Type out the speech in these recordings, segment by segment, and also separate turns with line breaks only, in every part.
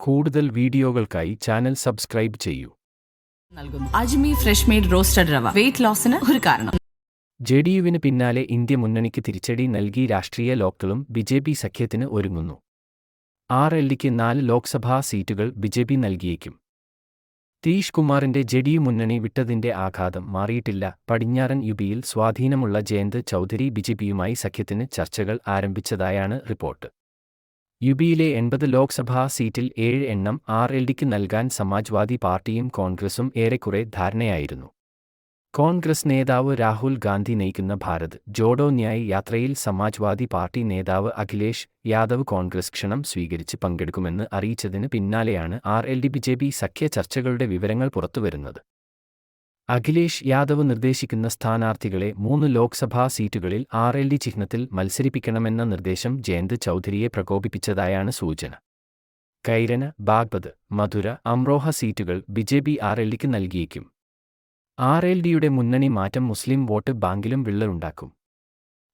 കൂടുതൽ വീഡിയോകൾക്കായി channel subscribe ചെയ്യൂ.
Ajmi fresh made roasted rava. Weight ലോസിന് ഒരു കാരണം.
ജെ ഡി യുവിന് പിന്നാലെ ഇന്ത്യ മുന്നണിക്ക് തിരിച്ചടി നൽകി രാഷ്ട്രീയ ലോക്കളും ബി ജെ പി സഖ്യത്തിന് ഒരുങ്ങുന്നു. ആർ എൽ ഡിക്ക് നാല് ലോക്സഭാ സീറ്റുകൾ ബി ജെ പി നൽകിയേക്കും. തീഷ് കുമാറിന്റെ ജെ ഡി യു മുന്നണി വിട്ടതിന്റെ ആഘാതം മാറിയിട്ടില്ല. പടിഞ്ഞാറൻ യുപിയിൽ സ്വാധീനമുള്ള ജയന്ത് ചൗധരി ബി ജെ പിയുമായി സഖ്യത്തിന് ചർച്ചകൾ ആരംഭിച്ചതായാണ് റിപ്പോർട്ട്. യുപിയിലെ എൺപത് ലോക്സഭാ സീറ്റിൽ ഏഴ് എണ്ണം ആർ എൽ ഡിക്ക് നൽകാൻ സമാജ്വാദി പാർട്ടിയും കോൺഗ്രസും ഏറെക്കുറെ ധാരണയായിരുന്നു. കോൺഗ്രസ് നേതാവ് രാഹുൽ ഗാന്ധി നയിക്കുന്ന ഭാരത് ജോഡോ ന്യായ് യാത്രയിൽ സമാജ്വാദി പാർട്ടി നേതാവ് അഖിലേഷ് യാദവ് കോൺഗ്രസ് ക്ഷണം സ്വീകരിച്ച് പങ്കെടുക്കുമെന്ന് അറിയിച്ചതിന് പിന്നാലെയാണ് R L D B J P സഖ്യ ചർച്ചകളുടെ വിവരങ്ങൾ പുറത്തുവരുന്നത്. അഖിലേഷ് യാദവ് നിർദ്ദേശിക്കുന്ന സ്ഥാനാർത്ഥികളെ മൂന്ന് ലോക്സഭാ സീറ്റുകളിൽ ആർ എൽ ഡി ചിഹ്നത്തിൽ മത്സരിപ്പിക്കണമെന്ന നിർദ്ദേശം ജയന്ത് ചൗധരിയെ പ്രകോപിപ്പിച്ചതായാണ് സൂചന. കൈരന ബാഗ്പത് മധുര അമ്രോഹ സീറ്റുകൾ B J P R L ഡിക്ക് നൽകിയേക്കും. ആർ എൽ ഡിയുടെ മുന്നണി മാറ്റം മുസ്ലിം വോട്ട് ബാങ്കിലും വിള്ളലുണ്ടാക്കും.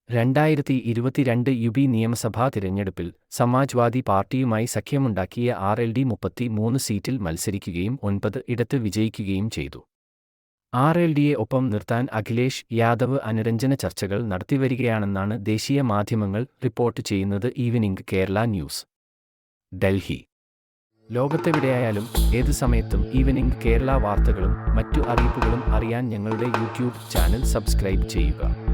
രണ്ടായിരത്തി ഇരുപത്തിരണ്ട് യു ബി നിയമസഭാ തിരഞ്ഞെടുപ്പിൽ സമാജ്വാദി പാർട്ടിയുമായി സഖ്യമുണ്ടാക്കിയ ആർ എൽ ഡി മുപ്പത്തി മൂന്ന് സീറ്റിൽ മത്സരിക്കുകയും ഒൻപത് ഇടത്ത് വിജയിക്കുകയും ചെയ്തു. ആർ എൽ ഡിയെ ഒപ്പം നിർത്താൻ അഖിലേഷ് യാദവ് അനുരഞ്ജന ചർച്ചകൾ നടത്തിവരികയാണെന്നാണ് ദേശീയ മാധ്യമങ്ങൾ റിപ്പോർട്ട് ചെയ്യുന്നത് ഈവനിംഗ് കേരള ന്യൂസ്. ഡൽഹി. ലോകത്തെവിടെയായാലും ഏത് സമയത്തും ഈവനിംഗ് കേരള വാർത്തകളും മറ്റു അറിയിപ്പുകളും അറിയാൻ ഞങ്ങളുടെ യൂട്യൂബ് ചാനൽ സബ്സ്ക്രൈബ് ചെയ്യുക.